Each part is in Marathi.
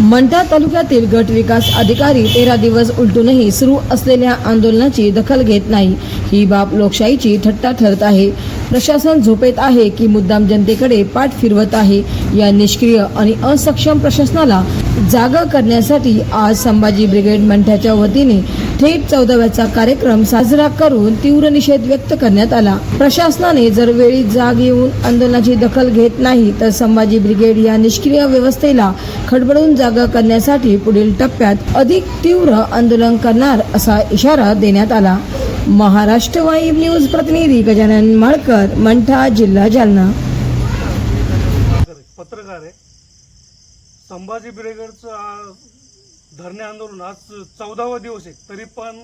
मंठा तालुक्यातील गट विकास अधिकारी तेरा दिवस उलटूनही सुरू असलेल्या आंदोलनाची दखल घेत नाही. ही बाब लोकशाहीची थट्टा ठरत आहे. प्रशासन झोपेत आहे की मुद्दाम जनतेकडे पाठ फिरवत आहे. या निष्क्रिय आणि असक्षम प्रशासनाला जागा करण्यासाठी आज संभाजी ब्रिगेड मंठ्याच्या वतीने थेट चौदाव्याचा कार्यक्रम साजरा करून तीव्र निषेध व्यक्त करण्यात आला. प्रशासनाने जर वेळी जाग येऊन आंदोलनाची दखल घेत नाही तर संभाजी ब्रिगेड या निष्क्रिय व्यवस्थेला खडबडून जागा करण्यासाठी पुढील टप्प्यात अधिक तीव्र आंदोलन करणार असा इशारा देण्यात आला. महाराष्ट्र वाईब न्यूज प्रतिनिधी गजानन माळकर मंठा जिल्हा जालना. पत्रकार आहे. संभाजी ब्रिगेडचं धरणे आंदोलन आज चौदावा दिवस आहे. तरी पण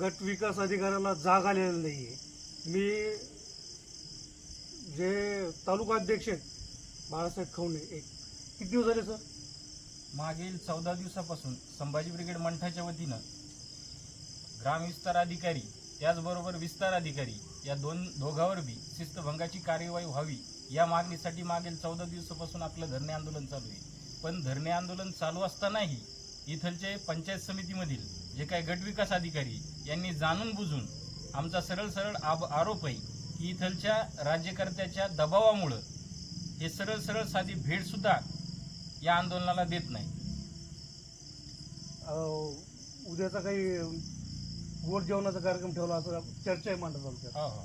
गट विकास अधिकाऱ्याला जाग आलेली नाही आहे मी जे तालुका अध्यक्ष आहेत बाळासाहेब खवणे एक. किती दिवस झाले सर? मागील चौदा दिवसापासून संभाजी ब्रिगेड मंठाच्या वतीनं ग्रामविस्तार अधिकारी त्याचबरोबर विस्तार अधिकारी या दोन दोघांवर बी शिस्तभंगाची कार्यवाही व्हावी या मागणीसाठी मागील चौदा दिवसापासून आपलं धरणे आंदोलन चालू आहे. पण धरणे आंदोलन चालू असतानाही इथलचे पंचायत समितीमधील जे काही गटविकास अधिकारी यांनी जाणून बुजून आमचा सरळ सरळ आब आरोप आहे की इथलच्या राज्यकर्त्याच्या दबावामुळं हे सरळ सरळ साधी भेटसुद्धा या आंदोलनाला देत नाही. अं, उद्याचा काही गोड जेवणाचा कार्यक्रम ठेवला असं चर्चा आहे मांडत तालुक्यात. हो हो.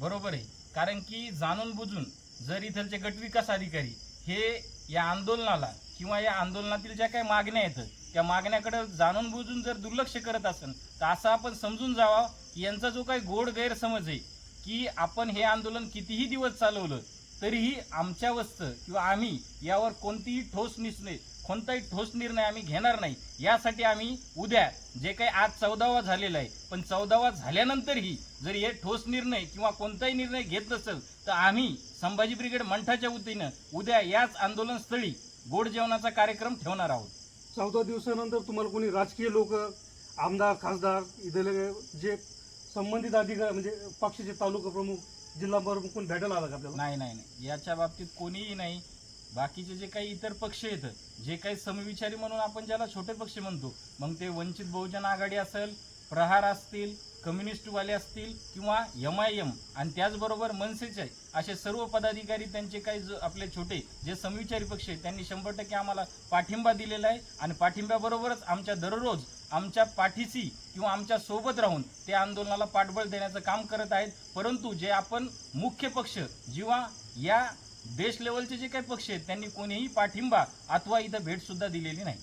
बरोबर आहे. कारण की जाणून बुजून जर इथलचे गटविकास अधिकारी हे या आंदोलनाला किंवा या आंदोलनातील ज्या काही मागण्या आहेत त्या मागण्याकडे जाणून बुजून जर दुर्लक्ष करत असेल तर असं आपण समजून जावा की यांचा जो काही गोड गैरसमज आहे की आपण हे आंदोलन कितीही दिवस चालवलं तरीही आमच्या वस्त किंवा आम्ही यावर कोणतीही ठोस निर्णय कोणताही ठोस निर्णय आम्ही घेणार नाही. यासाठी आम्ही उद्या जे काही आज चौदावा झालेला आहे पण चौदावा झाल्यानंतरही जर हे ठोस निर्णय किंवा कोणताही निर्णय घेत नसेल तर आम्ही संभाजी ब्रिगेड मंठाच्या वतीनं उद्या याच आंदोलनस्थळी गोड जेवणाचा कार्यक्रम ठेवणार आहोत. चौदा दिवसानंतर तुम्हाला कोणी राजकीय लोक आमदार खासदार इथले जे संबंधित अधिकारी म्हणजे पक्षाचे तालुका प्रमुख जिल्हा बरोबर कोण भेटायला आला का आपल्याला? नाही नाही नाही. याच्या बाबतीत कोणीही नाही. बाकीचे जे काही इतर पक्ष आहेत जे काही समविचारी म्हणून आपण ज्याला छोटे पक्ष म्हणतो मग ते वंचित बहुजन आघाडी असेल प्रहार असतील कम्युनिस्टवाले असतील किंवा एम आय एम आणि त्याचबरोबर मनसेचे असे सर्व पदाधिकारी त्यांचे काही जो आपले छोटे जे समविचारी पक्ष आहेत त्यांनी शंभर टक्के आम्हाला पाठिंबा दिलेला आहे. आणि पाठिंब्याबरोबरच आमच्या दररोज आमच्या पाठीशी किंवा आमच्यासोबत राहून ते आंदोलनाला पाठबळ देण्याचं काम करत आहेत. परंतु जे आपण मुख्य पक्ष जेव्हा या देश लेवलचे जे काही पक्ष आहेत त्यांनी कोणीही पाठिंबा अथवा इथं भेटसुद्धा दिलेली नाही.